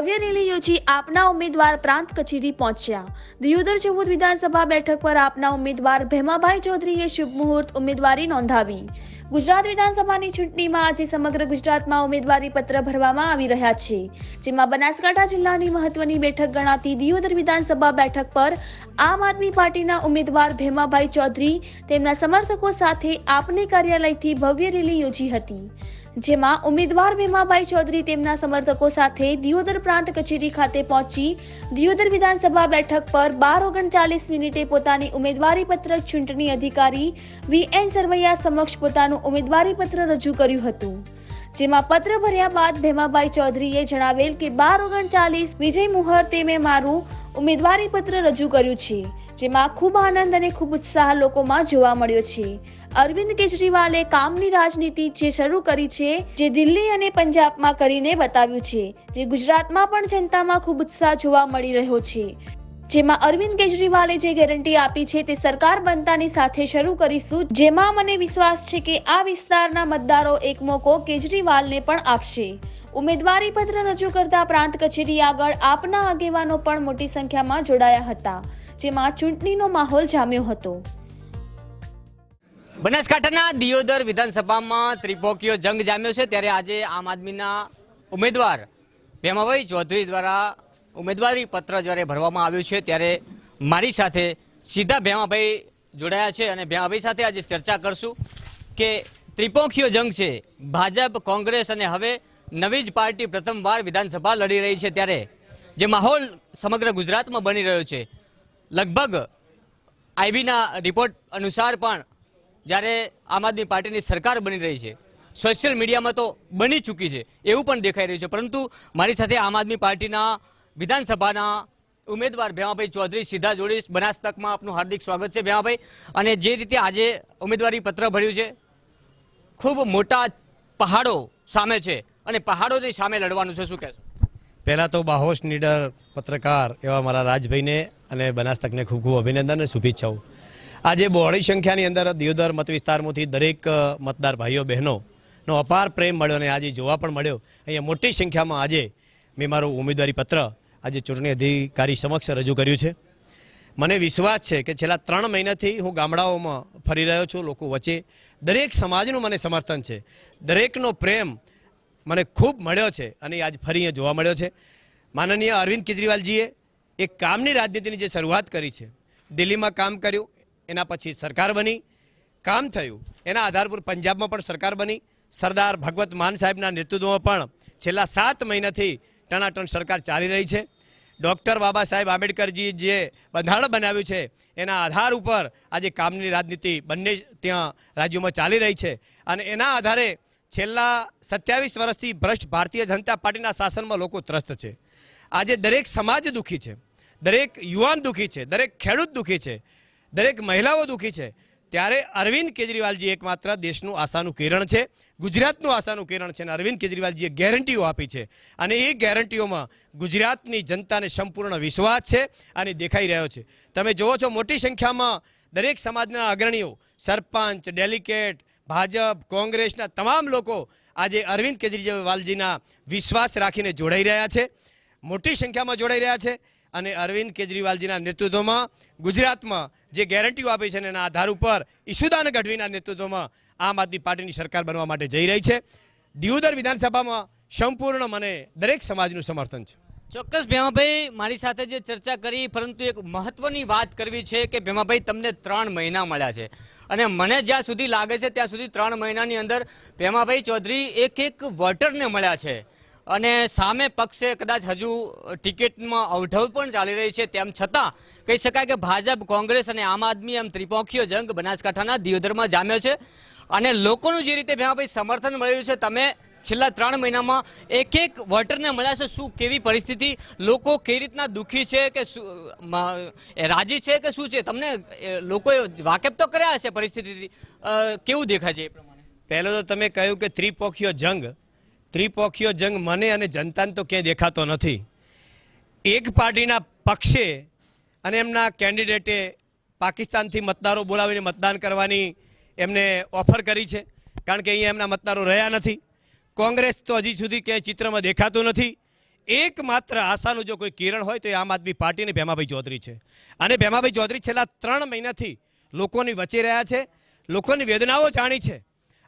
ભવ્ય રેલી યોજી આપના ઉમેદવાર પ્રાંત કચેરી પહોંચ્યા. દિયોદર ચૌદ વિધાનસભા બેઠક પર આપના ઉમેદવાર ભેમાભાઈ ચૌધરીએ શુભ મુહૂર્ત ઉમેદવારી નોંધાવી. ગુજરાત વિધાનસભાની ચૂંટણીમાં આજે સમગ્ર ગુજરાતમાં ઉમેદવારી પત્ર ભરવામાં આવી રહ્યા છે, જેમાં બનાસકાંઠા જિલ્લાની મહત્વની બેઠક ગણાતી દિયોદર વિધાનસભા બેઠક પર આમ આદમી પાર્ટીના ઉમેદવાર ભેમાભાઈ ચૌધરી તેમના સમર્થકો સાથે આપની કાર્યાલયથી ભવ્ય રેલી યોજી હતી. જેમાં ઉમેદવાર ભીમાભાઈ ચૌધરી તેમના સમર્થકો સાથે દિયોદર પ્રાંત કચેરી ખાતે પહોંચી દિયોદર વિધાનસભા બેઠક પર બાર ઓગણચાલીસ મિનિટે પોતાની ઉમેદવારી પત્ર ચૂંટણી અધિકારી વી એન સરવૈયા સમક્ષ પોતાનું ઉમેદવારી પત્ર રજૂ કર્યું હતું. જેમાં પત્ર ભર્યા બાદ ભેમાભાઈ ચૌધરીએ જણાવેલ કે બાર ઓગણચાલીસ વિજય મુહૂર્તે મેં મારું ઉમેદવારી પત્ર રજૂ કર્યું છે, જેમાં ખૂબ આનંદ અને ખૂબ ઉત્સાહ લોકોમાં જોવા મળ્યો છે. અરવિંદ કેજરીવાલે કામની રાજનીતિ જે શરૂ કરી છે, જે દિલ્હી અને પંજાબમાં કરીને બતાવ્યું છે, જે ગુજરાતમાં પણ જનતામાં ખૂબ ઉત્સાહ જોવા મળી રહ્યો છે. જેમાં અરવિંદ કેજરીવાલે જે ગેરંટી આપી છે તે સરકાર બનતાની સાથે શરૂ કરીશું. જેમાં મને વિશ્વાસ છે કે આ વિસ્તારના મતદારો એક મોકો કેજરીવાલને પણ આપશે. ઉમેદવારી પત્ર રજૂ કરતા પ્રાંત કચેરી આગળ આપના આગેવાનો પણ મોટી સંખ્યામાં જોડાયા હતા, જેમાં ચૂંટણીનો માહોલ જામ્યો હતો. બનાસકાંઠાના દિયોદર વિધાનસભામાં ત્રિપોકીયો જંગ જામ્યો છે, ત્યારે આજે આમ આદમીના ઉમેદવાર ભેમાભાઈ ચૌધરી દ્વારા ઉમેદવારી પત્ર જ્યારે ભરવામાં આવ્યું છે, ત્યારે મારી સાથે સીધા ભેમાભાઈ જોડાયા છે અને ભેમાભાઈ સાથે આજે ચર્ચા કરશું કે ત્રિપોખીયો જંગ છે. ભાજપ, કોંગ્રેસ અને હવે નવી જ પાર્ટી પ્રથમવાર વિધાનસભા લડી રહી છે ત્યારે જે માહોલ સમગ્ર ગુજરાતમાં બની રહ્યો છે. લગભગ આઈબીના રિપોર્ટ અનુસાર પણ જ્યારે આમ આદમી પાર્ટીની સરકાર બની રહી છે, સોશિયલ મીડિયામાં તો બની ચૂકી છે, એવું પણ દેખાઈ રહ્યું છે. પરંતુ મારી સાથે આમ આદમી પાર્ટીના વિધાનસભાના ઉમેદવાર ભેમાભાઈ ચૌધરી સીધા જોડીશ બનાસ તકમાં આપનું હાર્દિક સ્વાગત છે ભેમાભાઈ. અને જે રીતે આજે ઉમેદવારી પત્ર ભર્યું છે, ખૂબ મોટા પહાડો સામે છે અને પહાડોની સામે લડવાનું છે, શું કહેશો? પહેલાં તો બાહોશ નીડર પત્રકાર એવા મારા રાજભાઈને અને બનાસ તકને ખૂબ ખૂબ અભિનંદન અને શુભેચ્છાઓ. આજે બહોળી સંખ્યાની અંદર દિયોદર મત વિસ્તારમાંથી દરેક મતદાર ભાઈઓ, બહેનોનો અપાર પ્રેમ મળ્યો અને આજે જોવા પણ મળ્યો. અહીંયા મોટી સંખ્યામાં આજે મેં મારું ઉમેદવારી પત્ર આજે ચૂંટણી અધિકારી સમક્ષ રજૂ કર્યું છે. મને વિશ્વાસ છે કે છેલ્લા ત્રણ મહિનાથી હું ગામડાઓમાં ફરી રહ્યો છું, લોકો વચ્ચે. દરેક સમાજનું મને સમર્થન છે. દરેકનો પ્રેમ મને ખૂબ મળ્યો છે અને આજ ફરી જોવા મળ્યો છે. માનનીય અરવિંદ કેજરીવાલજીએ એક કામની રાજનીતિની જે શરૂઆત કરી છે, દિલ્હીમાં કામ કર્યું, એના પછી સરકાર બની, કામ થયું, એના આધાર પર પંજાબમાં પણ સરકાર બની. સરદાર ભગવત માન સાહેબના નેતૃત્વમાં પણ છેલ્લા સાત મહિનાથી ટનાટન સરકાર ચાલી રહી છે. ડૉક્ટર બાબા સાહેબ આંબેડકરજી જે બંધારણ બનાવ્યું છે, એના આધાર ઉપર આજે કામની રાજનીતિ બંને ત્યાં રાજ્યોમાં ચાલી રહી છે. અને એના આધારે છેલ્લા સત્યાવીસ વર્ષથી ભ્રષ્ટ ભારતીય જનતા પાર્ટીના શાસનમાં લોકો ત્રસ્ત છે. આજે દરેક સમાજ દુઃખી છે. દરેક યુવાન દુઃખી છે. દરેક ખેડૂત દુઃખી છે. દરેક મહિલાઓ દુઃખી છે. ત્યારે અરવિંદ કેજરીવાલજી એકમાત્ર દેશનું આશાનું કિરણ છે, ગુજરાતનું આશાનું કિરણ છે અને અરવિંદ કેજરીવાલજીએ ગેરંટીઓ આપી છે. અને એ ગેરંટીઓમાં ગુજરાતની જનતાને સંપૂર્ણ વિશ્વાસ છે અને દેખાઈ રહ્યો છે. તમે જુઓ છો મોટી સંખ્યામાં દરેક સમાજના અગ્રણીઓ, સરપંચ, ડેલિકેટ, ભાજપ, કોંગ્રેસના તમામ લોકો આજે અરવિંદ કેજરીવાલજીના વિશ્વાસ રાખીને જોડાઈ રહ્યા છે. મોટી સંખ્યામાં જોડાઈ રહ્યા છે. અને અરવિંદ કેજરીવાલજીના નેતૃત્વમાં ગુજરાતમાં જે ગેરંટીઓ આપી છે એના આધાર ઉપર ઈશુદાન ગઢવીના નેતૃત્વમાં આમ આદમી પાર્ટીની સરકાર બનવા માટે જઈ રહી છે. દિયોદર વિધાનસભામાં સંપૂર્ણ મને દરેક સમાજનું સમર્થન છે. ચોક્કસ ભેમાભાઈ, મારી સાથે જે ચર્ચા કરી, પરંતુ એક મહત્વની વાત કરવી છે કે ભેમાભાઈ, તમને ત્રણ મહિના મળ્યા છે. અને મને જ્યાં સુધી લાગે છે, ત્યાં સુધી ત્રણ મહિનાની અંદર ભેમાભાઈ ચૌધરી એક એક વોટરને મળ્યા છે. અને સામે પક્ષે કદાચ હજુ ટિકિટમાં અવઢવ પણ ચાલી રહી છે તેમ છતાં કહી શકાય કે ભાજપ, કોંગ્રેસ અને આમ આદમી એમ ત્રિપોખીય જંગ બનાસકાંઠાના દિયોદરમાં જામ્યો છે. અને લોકોનું જે રીતે ભાઈ સમર્થન મળી રહ્યું છે, તમે છેલ્લા ત્રણ મહિનામાં એક એક વોટરને મળ્યા છે, શું કેવી પરિસ્થિતિ, લોકો કેવી રીતના દુઃખી છે કે શું રાજી છે કે શું છે? તમને લોકોએ વાકેફ તો કર્યા હશે પરિસ્થિતિથી. કેવું દેખાય છે એ પ્રમાણે? પહેલો તો તમે કહ્યું કે ત્રિપોખીયો જંગ ત્રિપોખીયો જંગ મને અને જનતાને તો ક્યાંય દેખાતો નથી. એક પાર્ટીના પક્ષે અને એમના કેન્ડિડેટે પાકિસ્તાનથી મતદારો બોલાવીને મતદાન કરવાની એમને ઓફર કરી છે, કારણ કે અહીંયા એમના મતદારો રહ્યા નથી. કોંગ્રેસ તો હજી સુધી ક્યાંય ચિત્રમાં દેખાતું નથી. એકમાત્ર આશાનું જો કોઈ કિરણ હોય તો એ આમ આદમી પાર્ટીની ભેમાભાઈ ચૌધરી છે. અને ભેમાભાઈ ચૌધરી છેલ્લા ત્રણ મહિનાથી લોકોની વચ્ચે રહ્યા છે, લોકોની વેદનાઓ જાણી છે.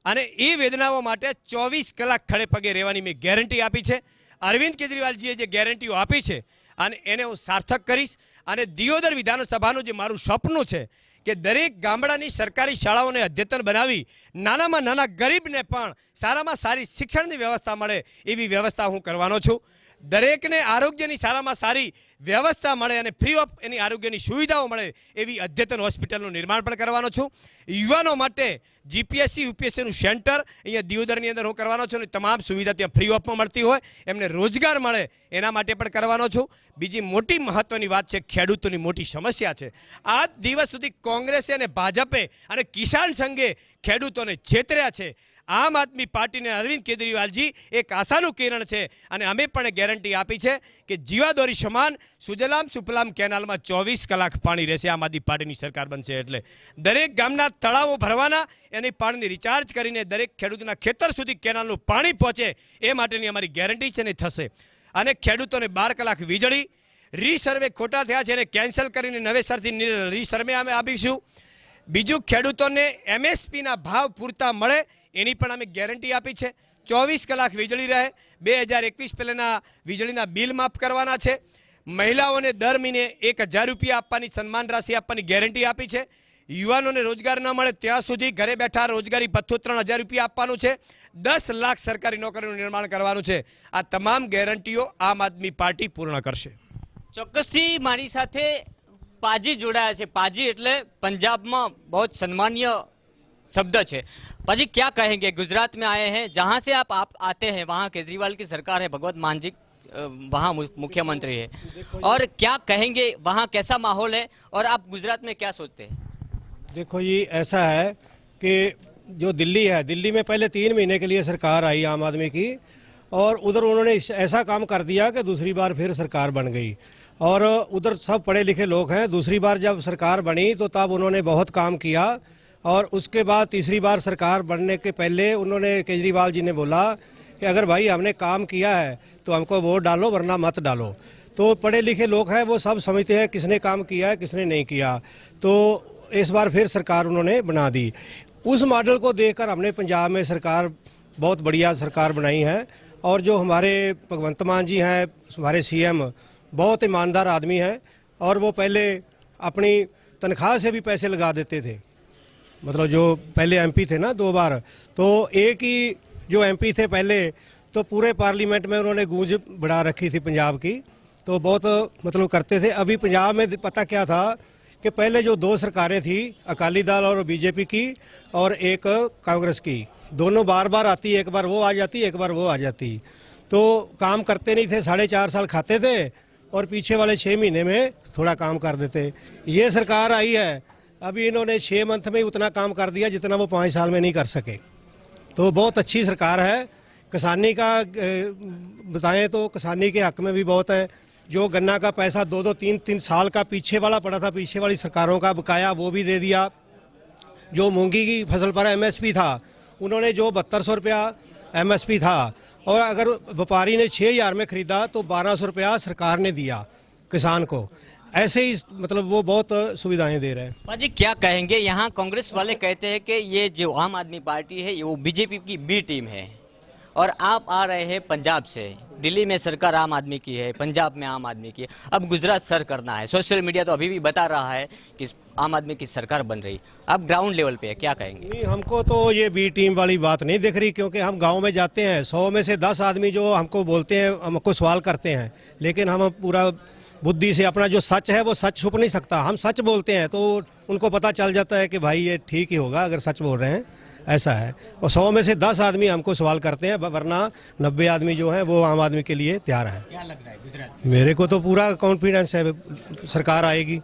અને એ વેદનાઓ માટે ચોવીસ કલાક ખડે પગે રહેવાની મેં ગેરંટી આપી છે. અરવિંદ કેજરીવાલજીએ જે ગેરંટીઓ આપી છે, અને એને હું સાર્થક કરીશ. અને દિયોદર વિધાનસભાનું જે મારું સપનું છે કે દરેક ગામડાની સરકારી શાળાઓને અદ્યતન બનાવી, નાનામાં નાના ગરીબને પણ સારામાં સારી શિક્ષણની વ્યવસ્થા મળે એવી વ્યવસ્થા હું કરવાનો છું. દરેકને આરોગ્યની સારામાં સારી વ્યવસ્થા મળે અને ફ્રી ઓફ એની આરોગ્યની સુવિધાઓ મળે એવી અદ્યતન હોસ્પિટલનું નિર્માણ પણ કરવાનો છું. યુવાનો માટે જીપીએસસી યુપીએસસીનું સેન્ટર અહીંયા દિયોદરની અંદર હું કરવાનો છું અને તમામ સુવિધા ત્યાં ફ્રી ઓફમાં મળતી હોય, એમને રોજગાર મળે એના માટે પણ કરવાનો છું. બીજી મોટી મહત્વની વાત છે, ખેડૂતોની મોટી સમસ્યા છે. આજ દિવસ સુધી કોંગ્રેસે અને ભાજપે અને કિસાન સંઘે ખેડૂતોને છેતર્યા છે. આમ આદમી પાર્ટીને અરવિંદ કેજરીવાલજી એક આશાનું કિરણ છે. અને અમે પણ ગેરંટી આપી છે કે જીવાદોરી સમાન સુજલામ સુફલામ કેનાલમાં ચોવીસ કલાક પાણી રહેશે. આમ આદમી પાર્ટીની સરકાર બનશે એટલે દરેક ગામના તળાવો ભરવાના, એની પાણીની રિચાર્જ કરીને દરેક ખેડૂતના ખેતર સુધી કેનાલનું પાણી પહોંચે એ માટેની અમારી ગેરંટી છે ને થશે. અને ખેડૂતોને બાર કલાક વીજળી રીસર્વે ખોટા થયા છે એને કેન્સલ કરીને નવેસરથી રીસર્વે અમે આપીશું. બીજું ખેડૂતોને એમએસપીના ભાવ પૂરતા મળે એની પણ અમે ગેરંટી આપી છે. ચોવીસ કલાક વીજળી રહે. બે હજાર એકવીસ પહેલાંના વીજળીના બિલ માફ કરવાના છે. મહિલાઓને દર મહિને એક હજાર રૂપિયા આપવાની સન્માન રાશિ આપવાની ગેરંટી આપી છે. યુવાનોને રોજગાર ન મળે ત્યાં સુધી ઘરે બેઠા રોજગારી ભથ્થું ત્રણ હજાર રૂપિયા આપવાનું છે. દસ લાખ સરકારી નોકરીનું નિર્માણ કરવાનું છે. આ તમામ ગેરંટીઓ આમ આદમી પાર્ટી પૂર્ણ કરશે. ચોક્કસથી મારી સાથે પાજી જોડાયા છે. પાજી એટલે પંજાબમાં બહુ જ સન્માનીય शब्द है पाजी क्या कहेंगे? गुजरात में आए हैं। जहाँ से आप, आप आते हैं वहाँ केजरीवाल की सरकार है भगवत मान जी वहाँ मुख्यमंत्री है। और क्या कहेंगे वहाँ कैसा माहौल है? और आप गुजरात में क्या सोचते हैं? देखो जी ऐसा है कि जो दिल्ली है दिल्ली में पहले तीन महीने के लिए सरकार आई आम आदमी की और उधर उन्होंने ऐसा काम कर दिया कि दूसरी बार फिर सरकार बन गई। और उधर सब पढ़े लिखे लोग हैं दूसरी बार जब सरकार बनी तो तब उन्होंने बहुत काम किया और उसके बाद तीसरी बार सरकार बनने के पहले उन्होंने केजरीवाल जी ने बोला कि अगर भाई हमने काम किया है तो हमको वोट डालो, वरना मत डालो। तो पढ़े लिखे लोग हैं, वो सब समझते हैं किसने काम किया है, किसने नहीं किया। तो इस बार फिर सरकार उन्होंने बना दी। उस मॉडल को देखकर हमने पंजाब में सरकार, बहुत बढ़िया सरकार बनाई है। और जो हमारे भगवंत मान जी हैं, हमारे सीएम, बहुत ईमानदार आदमी हैं। और वो पहले अपनी तनख्वाह से भी पैसे लगा देते थे। मतलब जो पहले एमपी थे ना दो बार तो एक ही जो एमपी थे पहले तो पूरे पार्लियामेंट में उन्होंने गूंज बढ़ा रखी थी पंजाब की। तो बहुत मतलब करते थे। अभी पंजाब में पता क्या था कि पहले जो दो सरकारें थी, अकाली दल और बीजेपी की, और एक कांग्रेस की, दोनों बार बार आती, एक बार वो आ जाती, एक बार वो आ जाती। तो काम करते नहीं थे, साढ़े चार साल खाते थे, और पीछे वाले छः महीने में थोड़ा काम कर देते। ये सरकार आई है अभी इन्होंने छः मंथ में उतना काम कर दिया जितना वो पाँच साल में नहीं कर सके। तो बहुत अच्छी सरकार है। किसानी का बताएँ तो किसानी के हक में भी बहुत है। जो गन्ना का पैसा दो दो तीन तीन साल का पीछे वाला पड़ा था, पीछे वाली सरकारों का बकाया वो भी दे दिया। जो मूँगी की फ़सल पर एमएसपी था, उन्होंने जो बहत्तर सौ रुपया एमएसपी था, और अगर व्यापारी ने छः हज़ार में खरीदा तो बारह सौ रुपया सरकार ने दिया किसान को। ऐसे ही मतलब वो बहुत सुविधाएँ दे रहे हैं। पाजी क्या कहेंगे? यहाँ कांग्रेस वाले कहते हैं कि ये जो आम आदमी पार्टी है ये वो बीजेपी की बी टीम है। और आप आ रहे हैं पंजाब से। दिल्ली में सरकार आम आदमी की है पंजाब में आम आदमी की है। अब गुजरात सर करना है। सोशल मीडिया तो अभी भी बता रहा है कि आम आदमी की सरकार बन रही। अब ग्राउंड लेवल पे है क्या कहेंगे? नहीं हमको तो ये बी टीम वाली बात नहीं दिख रही क्योंकि हम गाँव में जाते हैं। सौ में से दस आदमी जो हमको बोलते हैं हमको सवाल करते हैं। लेकिन हम पूरा बुद्धि से अपना जो सच है वो सच छुप नहीं सकता हम सच बोलते हैं तो उनको पता चल जाता है कि भाई ये ठीक ही होगा अगर सच बोल रहे हैं ऐसा है और सौ में से दस आदमी हमको सवाल करते हैं वरना नब्बे आदमी जो हैं वो आम आदमी के लिए तैयार हैं क्या लग रहा है गुजरात मेरे को तो पूरा कॉन्फिडेंस है सरकार आएगी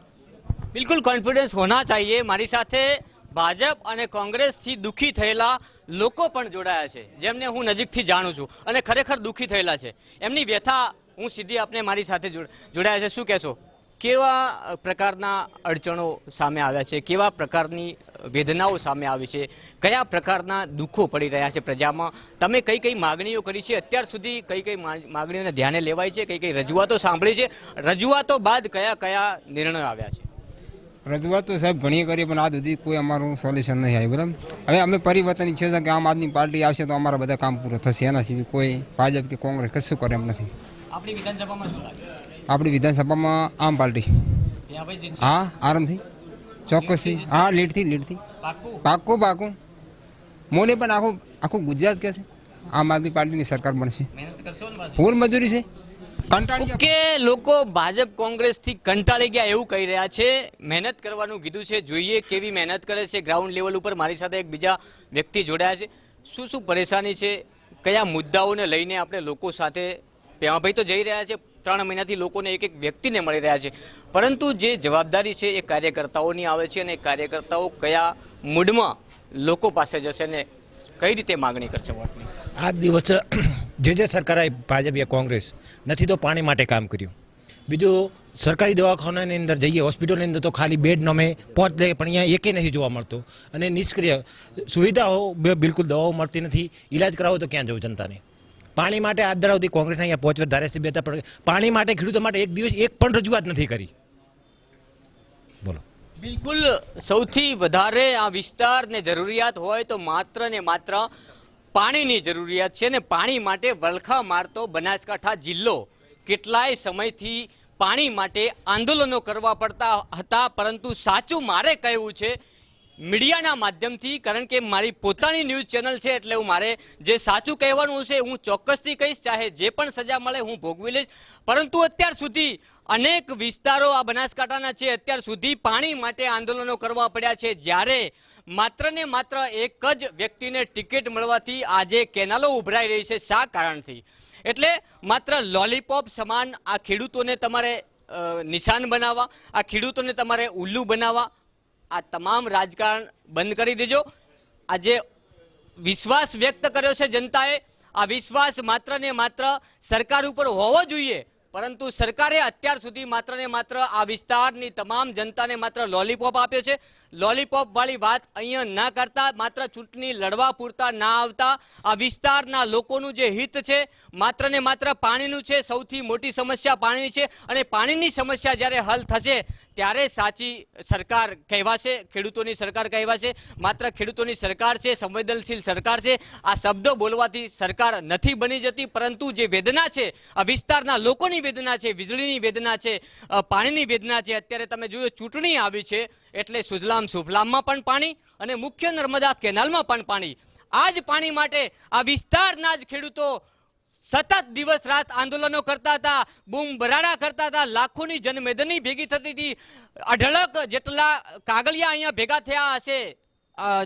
બિલકુલ કોન્ફિડન્સ હોના ચાહીએ મારી સાથે ભાજપ અને કોંગ્રેસથી દુઃખી થયેલા લોકો પણ જોડાયા છે જેમને હું નજીકથી જાણું છું અને ખરેખર દુઃખી થયેલા છે એમની વ્યથા હું સીધી આપને મારી સાથે જોડ- જોડાયા છે. શું કહેશો? કેવા પ્રકારના અડચણો સામે આવ્યા છે? કેવા પ્રકારની વેદનાઓ સામે આવી છે? કયા પ્રકારના દુઃખો પડી રહ્યા છે પ્રજામાં? તમે કઈ કઈ માગણીઓ કરી છે? અત્યાર સુધી કઈ કઈ માગણીઓને ધ્યાને લેવાય છે? કઈ કઈ રજૂઆતો સાંભળી છે? રજૂઆતો બાદ કયા કયા નિર્ણયો આવ્યા છે? રજૂઆત તો સાહેબ ઘણી કરી, પણ આજ સુધી કોઈ અમારું સોલ્યુશન નહીં આવ્યું, બરાબર? હવે અમે પરિવર્તન ઈચ્છે છે કે આમ આદમી પાર્ટી આવશે તો અમારા બધા કામ પૂરું થશે. એના સિવાય કોઈ ભાજપ કે કોંગ્રેસ કશું કરે એમ નથી. આપણી વિધાનસભામાં શું લાગે? આપણી વિધાનસભામાં આમ પાર્ટી. હા આરામથી. ચોક્કસથી. હા લીડથી લીડથી પાક્કું પાકું? પાકું મોને પણ આખું આખું ગુજરાત કહેશે આમ આદમી પાર્ટીની સરકાર બનશે. મહેનત કરશો ફૂલ મજૂરી છે. કંટાળી કે લોકો ભાજપ કોંગ્રેસથી કંટાળી ગયા એવું કહી રહ્યા છે. મહેનત કરવાનું કીધું છે. જોઈએ કેવી મહેનત કરે છે. ગ્રાઉન્ડ લેવલ ઉપર મારી સાથે એક બીજા વ્યક્તિ જોડાયા છે. શું શું પરેશાની છે? કયા મુદ્દાઓને લઈને આપણે લોકો સાથે પેમાભાઈ તો જઈ રહ્યા છે, ત્રણ મહિનાથી લોકોને એક એક વ્યક્તિને મળી રહ્યા છે. પરંતુ જે જવાબદારી છે, એ કાર્યકર્તાઓની આવે છે અને કાર્યકર્તાઓ કયા મૂડમાં લોકો પાસે જશે ને કઈ રીતે માગણી કરશે વોટની? આ દિવસ જે જે સરકાર ભાજપ કોંગ્રેસ નથી તો પાણી માટે કામ કર્યું. બીજું, સરકારી દવાખાનાની અંદર જઈએ હોસ્પિટલની અંદર તો ખાલી બેડ નમે પહોંચ લે, પણ અહીંયા એકે નથી જોવા મળતો. અને નિષ્ક્રિય સુવિધાઓ બિલકુલ દવાઓ મળતી નથી. ઈલાજ કરાવો તો ક્યાં જવું જનતાને? પાણી માટે આજ ધરાવતી સુધી અહીંયા પહોંચવા ધારાસભ્ય હતા, પણ પાણી માટે ખેડૂતો માટે એક દિવસ એક પણ રજૂઆત નથી કરી. બોલો. બિલકુલ, સૌથી વધારે આ વિસ્તારને જરૂરિયાત હોય તો માત્ર ને માત્ર પાણીની જરૂરિયાત છે ને પાણી માટે વલખા મારતો બનાસકાંઠા જિલ્લો. કેટલાય સમયથી પાણી માટે આંદોલનો કરવા પડતા હતા, પરંતુ સાચું મારે કહેવું છે મીડિયાના માધ્યમથી, કારણ કે મારી પોતાની ન્યૂઝ ચેનલ છે એટલે હું મારે જે સાચું કહેવાનું છે, હું ચોક્કસથી કહીશ, ચાહે જે પણ સજા મળે હું ભોગવી લઈશ. પરંતુ અત્યાર સુધી અનેક વિસ્તારો આ બનાસકાંઠાના છે, અત્યાર સુધી પાણી માટે આંદોલનો કરવા પડ્યા છે. જ્યારે માત્ર ને માત્ર એક જ વ્યક્તિને ટિકિટ મળવાથી આજે કેનાલો ઉભરાઈ રહી છે, શા કારણથી? એટલે માત્ર લોલીપોપ સમાન આ ખેડૂતોને તમારે નિશાન બનાવવા, આ ખેડૂતોને તમારે ઉલ્લુ બનાવવા આ તમામ રાજકારણ બંધ કરી દેજો. આજે વિશ્વાસ વ્યક્ત કર્યો છે જનતાએ. આ વિશ્વાસ માત્ર ને માત્ર સરકાર ઉપર હોવો જોઈએ. પરંતુ સરકારે અત્યાર સુધી માત્ર ને માત્ર આ વિસ્તારની તમામ જનતાને માત્ર લોલીપોપ આપ્યો છે. લોલીપોપ વાળી વાત અહીંયા ના કરતા, માત્ર ચૂંટણી લડવા પૂરતા ના આવતા. આ વિસ્તારના લોકોનું જે હિત છે, માત્ર ને માત્ર પાણીનું છે, સૌથી મોટી સમસ્યા પાણીની છે. અને પાણીની સમસ્યા જ્યારે હલ થશે, ત્યારે સાચી સરકાર કહેવાશે, ખેડૂતોની સરકાર કહેવાશે. માત્ર ખેડૂતોની સરકાર છે, સંવેદનશીલ સરકાર છે. આ શબ્દો બોલવાથી સરકાર નથી બની જતી, પરંતુ જે વેદના છે, આ વિસ્તારના લોકોની વેદના છે, વીજળીની વેદના છે પાણીની વેદના છે. અત્યારે તમે જોયું ચૂંટણી આવી છે, એટલે સુજલામ સુફલામમાં પણ પાણી અને મુખ્ય નર્મદા કેનાલમાં પણ પાણી. આ જ પાણી માટે આ વિસ્તારના જ ખેડૂતો સતત દિવસ રાત આંદોલનો કરતા હતા, બૂમ બરાડા કરતા હતા, લાખોની જનમેદની ભેગી થતી હતી. અઢળક જેટલા કાગળિયા અહીંયા ભેગા થયા હશે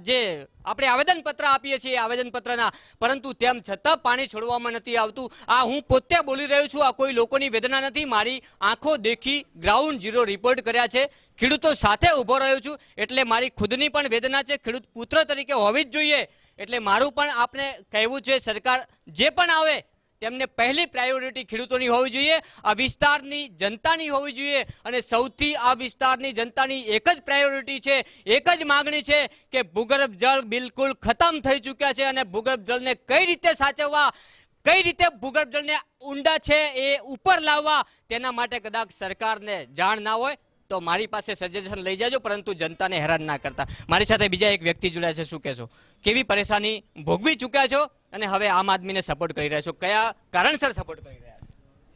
જે આપણે આવેદનપત્ર આપીએ છીએ આવેદનપત્રના, પરંતુ તેમ છતાં પાણી છોડવામાં નથી આવતું. આ હું પોતે બોલી રહ્યો છું, આ કોઈ લોકોની વેદના નથી. મારી આંખો દેખી ગ્રાઉન્ડ ઝીરો રિપોર્ટ કર્યા છે. ખેડૂતો સાથે ઊભો રહ્યો છું, એટલે મારી ખુદની પણ વેદના છે. ખેડૂત પુત્ર તરીકે હોવી જ જોઈએ. એટલે મારું પણ આપણે કહેવું છે, સરકાર જે પણ આવે તેમને પહેલી પ્રાયોરિટી ખેડૂતોની હોવી જોઈએ, આ વિસ્તારની જનતાની હોવી જોઈએ અને સૌથી આ વિસ્તારની જનતાની એક જ પ્રાયોરિટી છે, એક જ માગણી છે કે ભૂગર્ભ જળ બિલકુલ ખતમ થઈ ચૂક્યા છે અને ભૂગર્ભ જળને કઈ રીતે સાચવવા, કઈ રીતે ભૂગર્ભ જળને ઊંડા છે એ ઉપર લાવવા, તેના માટે કદાચ સરકારને જાણ ના હોય તો મારી પાસે સજેશન લઈ જાજો, પરંતુ જનતાને હેરાન ના કરતા. મારી સાથે બીજા એક વ્યક્તિ જોડાયા છે, શું કહેશો? કેવી પરેશાની ભોગવી ચૂક્યા છો? અને હવે આમ આદમીને સપોર્ટ કરી રહ્યા છો. કયા કારણસર સપોર્ટ કરી રહ્યા છો?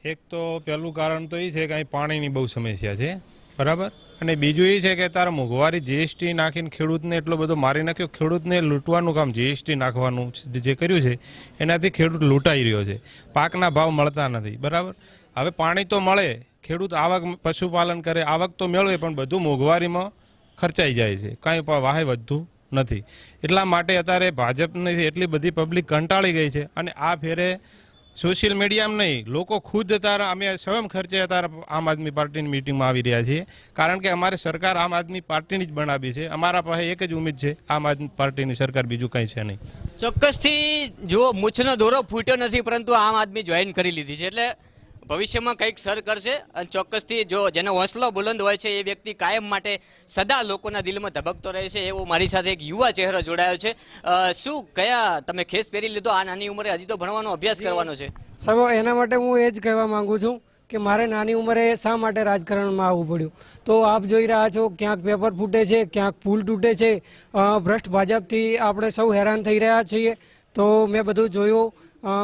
એક તો પહેલું કારણ તો એ છે કે અહીં પાણીની બહુ સમસ્યા છે, બરાબર? અને બીજું એ છે કે તારે મોંઘવારી જીએસટી નાખીને ખેડૂતને એટલો બધો મારી નાખ્યો, ખેડૂતને લૂંટવાનું કામ જીએસટી નાખવાનું જે કર્યું છે, એનાથી ખેડૂત લૂંટાઈ રહ્યો છે. પાકના ભાવ મળતા નથી, બરાબર? હવે પાણી તો મળે, ખેડૂત આવક પશુપાલન કરે, આવક તો મેળવે, પણ બધું મોંઘવારીમાં ખર્ચાઈ જાય છે. કાંઈ વાહે વધતું નથી. એટલા માટે અત્યારે ભાજપની એટલી બધી પબ્લિક કંટાળી ગઈ છે અને આ ફેરે સોશિયલ મીડિયામાં નહીં, લોકો ખુદ અત્યારે અમે સ્વયં ખર્ચે અત્યારે આમ આદમી પાર્ટીની મિટિંગમાં આવી રહ્યા છીએ. કારણ કે અમારી સરકાર આમ આદમી પાર્ટીની જ બનાવી છે. અમારા પાસે એક જ ઉમેદ છે, આમ આદમી પાર્ટીની સરકાર બીજું કંઈ છે નહીં. ચોક્કસથી જો મૂછનો દોરો ફૂટ્યો નથી, પરંતુ આમ આદમી જોઈન કરી લીધી છે. એટલે ભવિષ્યમાં કંઈક સર કરશે અને ચોક્કસથી જો જેનો હોંસલો બુલંદ હોય છે એ વ્યક્તિ કાયમ માટે સદા લોકોના દિલમાં ધબકતો રહે છે એવો મારી સાથે એક યુવા ચહેરો જોડાયો છે. શું કયા તમે ખેસ પહેરી લીધો? આ નાની ઉંમરે હજી તો ભણવાનો અભ્યાસ કરવાનો છે. સર્વ એના માટે હું એ જ કહેવા માંગુ છું કે મારે નાની ઉંમરે શા માટે રાજકારણમાં આવવું પડ્યું? તો આપ જોઈ રહ્યા છો ક્યાંક પેપર ફૂટે છે ક્યાંક પુલ તૂટે છે. ભ્રષ્ટ ભાજપથી આપણે સૌ હેરાન થઈ રહ્યા છીએ. તો મેં બધું જોયું.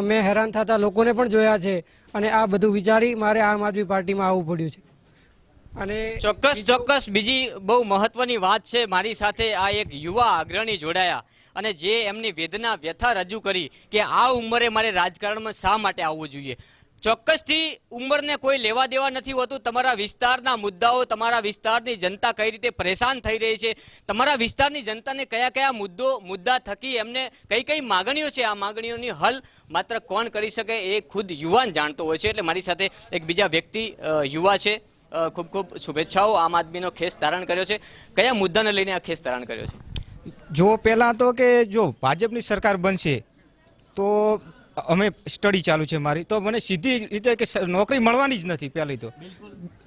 મેં હેરાન થતા લોકોને પણ જોયા છે. અને આ બધું વિચારી મારે આમ આદમી પાર્ટીમાં આવવું પડ્યું છે. અને ચોક્કસ ચોક્કસ. બીજી બહુ મહત્વની વાત છે મારી સાથે આ એક યુવા અગ્રણી જોડાયા અને જે એમની વેદના વ્યથા રજૂ કરી કે આ ઉંમરે મારે રાજકારણમાં શા માટે આવવું જોઈએ. ચોક્કસથી ઉંમરને કોઈ લેવા દેવા નથી હોતું. તમારા વિસ્તારના મુદ્દાઓ, તમારા વિસ્તારની જનતા કઈ રીતે પરેશાન થઈ રહી છે? તમારા વિસ્તારની જનતાને કયા કયા મુદ્દો, મુદ્દા થકી એમને કઈ કઈ માગણીઓ છે? આ માગણીઓની હલ માત્ર કોણ કરી શકે એ ખુદ યુવાન જાણતો હોય છે. એટલે મારી સાથે એક બીજા વ્યક્તિ યુવા છે. ખૂબ ખૂબ શુભેચ્છાઓ. આમ આદમીનો ખેસ ધારણ કર્યો છે. કયા મુદ્દાને લઈને આ ખેસ ધારણ કર્યો છે? જો પહેલાં તો કે જો ભાજપની સરકાર બનશે, તો અમે સ્ટડી ચાલુ છે મારી. તો મને સીધી રીતે કે નોકરી મળવાની જ નથી પહેલી તો.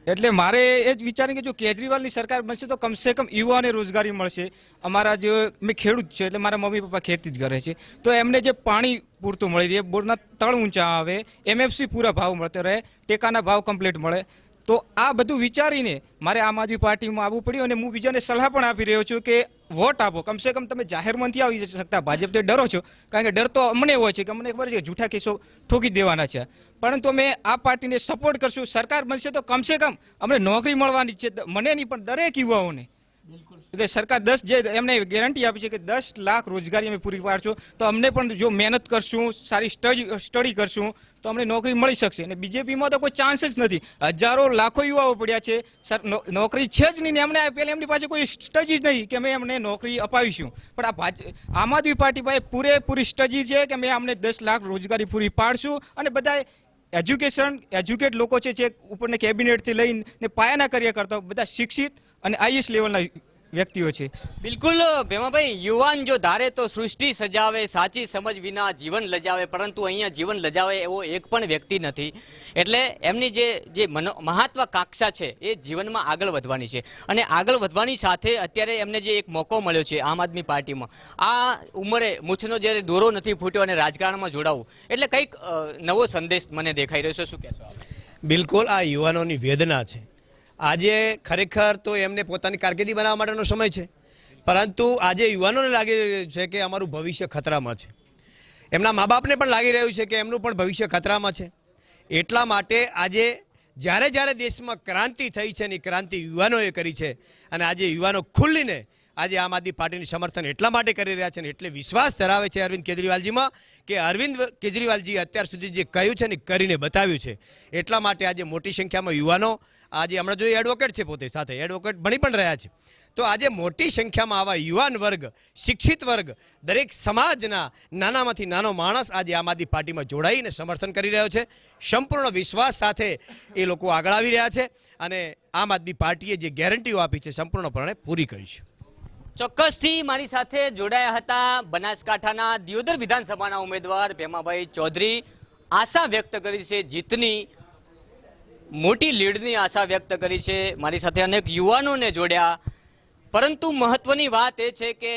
એટલે મારે એ જ વિચાર્યું કે જો કેજરીવાલની સરકાર બનશે તો કમસે કમ યુવાને રોજગારી મળશે. અમારા જે, મેં ખેડૂત છે એટલે મારા મમ્મી પપ્પા ખેતી જ કરે છે. તો એમને જે પાણી પૂરતું મળી રહે, બોરના તળ ઊંચા આવે, એમએફસી પૂરા ભાવ મળતો રહે, ટેકાના ભાવ કમ્પ્લીટ મળે. તો આ બધું વિચારીને મારે આમ આદમી પાર્ટીમાં આવવું પડ્યું અને હું બીજાને સલાહ પણ આપી રહ્યો છું કે વોટ આપો. કમસે કમ તમે જાહેરમાં નથી આવી શકતા. ભાજપથી ડરો છો. કારણ કે ડર તો અમને હોય છે કે અમને ખબર છે કે જૂઠા કેસો ઠોકી દેવાના છે. પરંતુ અમે આ પાર્ટીને સપોર્ટ કરશું. સરકાર બનશે તો કમસે કમ અમને નોકરી મળવાની છે. મને નહીં, પણ દરેક યુવાઓને. એટલે સરકાર દસ જે એમને ગેરંટી આપી છે કે દસ લાખ રોજગારી અમે પૂરી પાડશું, તો અમને પણ જો મહેનત કરશું, સારી સ્ટડી સ્ટડી કરશું, તો અમને નોકરી મળી શકશે. અને બીજેપીમાં તો કોઈ ચાન્સ જ નથી. હજારો લાખો યુવાઓ પડ્યા છે. સર નોકરી છે જ નહીં એમને પહેલાં એમની પાસે કોઈ સ્ટડી જ નહીં કે અમે એમને નોકરી અપાવીશું. પણ આ ભાજ, આમ આદમી પાર્ટી પાસે પૂરેપૂરી સ્ટડી છે કે અમે અમને દસ લાખ રોજગારી પૂરી પાડશું અને બધા એજ્યુકેશન એજ્યુકેટ લોકો છે જે ઉપરને કેબિનેટથી લઈને પાયાના કાર્યકર્તાઓ કરતા બધા શિક્ષિત અને આઈએસ લેવલના વ્યક્તિઓ છે. બિલકુલ ભેમાભાઈ યુવાન જો ધારે તો સૃષ્ટિ સજાવે સાચી સમજ વિના જીવન લજાવે પરંતુ અહીંયા જીવન લજાવે એવો એક પણ વ્યક્તિ નથી. એટલે એમની જે જે મહત્વાકાંક્ષા છે એ જીવનમાં આગળ વધવાની છે. અને આગળ વધવાની સાથે અત્યારે એમને જે એક મોકો મળ્યો છે આમ આદમી પાર્ટીમાં આ ઉંમરે મૂછનો જ્યારે દોરો નથી ફૂટ્યો અને રાજકારણમાં જોડાવું એટલે કંઈક નવો સંદેશ મને દેખાઈ રહ્યો છે. શું કહેશો બિલકુલ આ યુવાનોની વેદના છે. આજે ખરેખર તો એમને પોતાની કારકિર્દી બનાવવા માટેનો સમય છે. પરંતુ આજે યુવાનોને લાગી રહ્યું છે કે અમારું ભવિષ્ય ખતરામાં છે. એમના મા બાપને પણ લાગી રહ્યું છે કે એમનું પણ ભવિષ્ય ખતરામાં છે. એટલા માટે આજે જ્યારે જ્યારે દેશમાં ક્રાંતિ થઈ છે ને ક્રાંતિ યુવાનોએ કરી છે અને આજે યુવાનો ખુલ્લીને આજે આમ આદમી પાર્ટીનું સમર્થન એટલા માટે કરી રહ્યા છે ને એટલે વિશ્વાસ ધરાવે છે અરવિંદ કેજરીવાલજીમાં કે અરવિંદ કેજરીવાલજી અત્યાર સુધી જે કહ્યું છે ને કરીને બતાવ્યું છે. એટલા માટે આજે મોટી સંખ્યામાં યુવાનો આજે હમણાં જોઈએ એડવોકેટ છે પોતે સાથે એડવોકેટ ભણી પણ રહ્યા છે. તો આજે મોટી સંખ્યામાં આવા યુવાન વર્ગ, શિક્ષિત વર્ગ, દરેક સમાજના નાનામાંથી નાનો માણસ આજે આમ આદમી પાર્ટીમાં જોડાઈને સમર્થન કરી રહ્યો છે. સંપૂર્ણ વિશ્વાસ સાથે એ લોકો આગળ આવી રહ્યા છે અને આમ આદમી પાર્ટીએ જે ગેરંટીઓ આપી છે સંપૂર્ણપણે પૂરી કરી છે. ચોક્કસથી મારી સાથે જોડાયા હતા બનાસકાંઠાના દિયોદર વિધાનસભાના ઉમેદવાર ભેમાભાઈ ચૌધરી. આશા વ્યક્ત કરી છે જીતની. મોટી લીડની આશા વ્યક્ત કરી છે મારી સાથે અનેક યુવાનોને જોડ્યા. પરંતુ મહત્વની વાત એ છે કે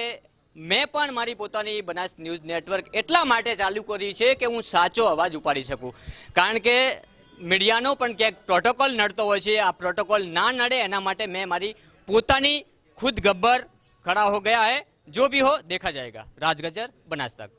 મેં પણ મારી પોતાની બનાસ ન્યૂઝ નેટવર્ક એટલા માટે ચાલુ કરી છે કે હું સાચો અવાજ ઉપાડી શકું. કારણ કે મીડિયાનો પણ ક્યાંક પ્રોટોકોલ નડતો હોય છે. આ પ્રોટોકોલ ના નડે એના માટે મેં મારી પોતાની ખુદ ગબ્બર खड़ा हो गया है जो भी हो देखा जाएगा राजगजर बनास तक